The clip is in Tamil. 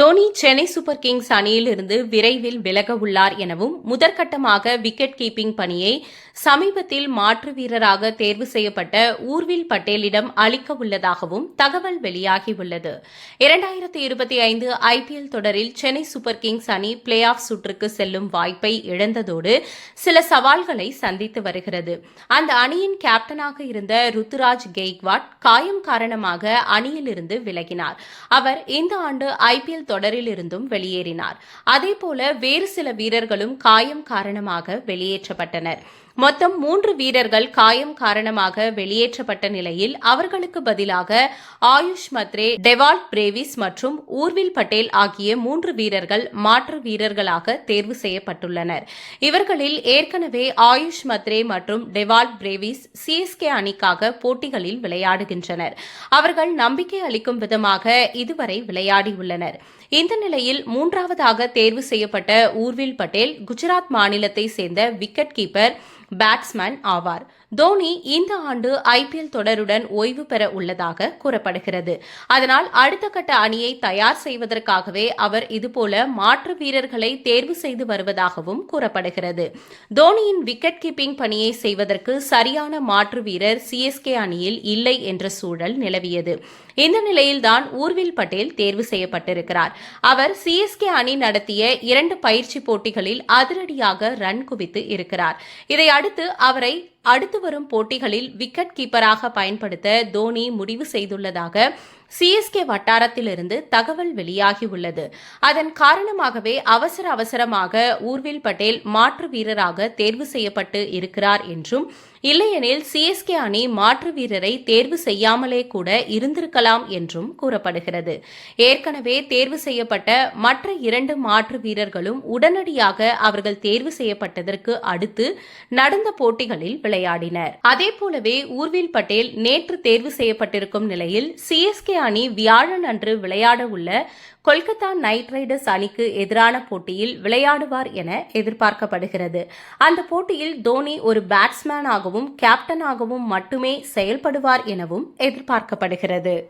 தோனி சென்னை சூப்பர் கிங்ஸ் அணியிலிருந்து விரைவில் விலக உள்ளார் எனவும் முதற்கட்டமாக விக்கெட் கீப்பிங் பணியை சமீபத்தில் மாற்று வீரராக தேர்வு செய்யப்பட்ட ஊர்வில் பட்டேலிடம் அளிக்க உள்ளதாகவும் தகவல் வெளியாகியுள்ளது. இரண்டாயிரத்தி இருபத்தி ஐந்து ஐபிஎல் தொடரில் சென்னை சூப்பர் கிங்ஸ் அணி பிளே ஆஃப் சுற்றுக்கு செல்லும் வாய்ப்பை இழந்ததோடு சில சவால்களை சந்தித்து வருகிறது. அந்த அணியின் கேப்டனாக இருந்த ருத்துராஜ் கெய்க்வாட் காயம் காரணமாக அணியிலிருந்து விலகினார். அவர் இந்த ஆண்டு ஐபிஎல் தொடரிலிருந்தும் வெளியேறினார். அதேபோல வேறு சில வீரர்களும் காயம் காரணமாக வெளியேற்றப்பட்டனர். மொத்தம் மூன்று வீரர்கள் காயம் காரணமாக வெளியேற்றப்பட்ட நிலையில் அவர்களுக்கு பதிலாக ஆயுஷ் மத்ரே டெவால்ட் பிரேவிஸ் மற்றும் ஊர்வில் பட்டேல் ஆகிய மூன்று வீரர்கள் மாற்று வீரர்களாக தேர்வு செய்யப்பட்டுள்ளனர். இவர்களில் ஏற்கனவே ஆயுஷ் மத்ரே மற்றும் டெவால்ட் பிரேவிஸ் சிஎஸ்கே அணிக்காக போட்டிகளில் விளையாடுகின்றனர். அவர்கள் நம்பிக்கை அளிக்கும் விதமாக இதுவரை விளையாடியுள்ளனர். இந்த நிலையில் மூன்றாவதாக தேர்வு செய்யப்பட்ட ஊர்வில் பட்டேல் குஜராத் மாநிலத்தை சேர்ந்த விக்கெட் கீப்பர் பேட்ஸ்மேன் ஆவார். தோனி இந்த ஆண்டு ஐபிஎல் தொடருடன் ஓய்வு பெற உள்ளதாக கூறப்படுகிறது. அதனால் அடுத்த கட்ட அணியை தயார் செய்வதற்காகவே அவர் இதுபோல மாற்று வீரர்களை தேர்வு செய்து வருவதாகவும் கூறப்படுகிறது. தோனியின் விக்கெட் கீப்பிங் பணியை செய்வதற்கு சரியான மாற்று வீரர் சிஎஸ்கே அணியில் இல்லை என்ற சூழல் நிலவியது. இந்த நிலையில்தான் ஊர்வில் பட்டேல் தேர்வு செய்யப்பட்டிருக்கிறார். அவர் சிஎஸ்கே அணி நடத்திய இரண்டு பயிற்சி போட்டிகளில் அதிரடியாக ரன் குவித்து இருக்கிறார். இதை அடுத்து அவரை அடுத்து வரும் போட்டிகளில் விக்கெட் கீப்பராக பயன்படுத்த தோனி முடிவு செய்துள்ளதாக சிஎஸ்கே வட்டாரத்திலிருந்து தகவல் வெளியாகியுள்ளது. அதன் காரணமாகவே அவசர அவசரமாக ஊர்வில் பட்டேல் மாற்று வீரராக தேர்வு செய்யப்பட்டு இருக்கிறார் என்றும் இல்லையெனில் சிஎஸ்கே அணி மாற்று வீரரை தேர்வு செய்யாமலே கூட இருந்திருக்கலாம் என்றும் கூறப்படுகிறது. ஏற்கனவே தேர்வு செய்யப்பட்ட மற்ற இரண்டு மாற்று வீரர்களும் உடனடியாக அவர்கள் தேர்வு செய்யப்பட்டதற்கு அடுத்து நடந்த போட்டிகளில் விளையாடினர். அதே போலவே ஊர்வில் பட்டேல் நேற்று தேர்வு செய்யப்பட்டிருக்கும் நிலையில் சிஎஸ்கே அணி வியாழன் அன்று விளையாட உள்ள கொல்கத்தா நைட் ரைடர்ஸ் அணிக்கு எதிரான போட்டியில் விளையாடுவார் என எதிர்பார்க்கப்படுகிறது. அந்த போட்டியில் தோனி ஒரு பேட்ஸ்மேனாகவும் கேப்டனாகவும் மட்டுமே செயல்படுவார் எனவும் எதிர்பார்க்கப்படுகிறது.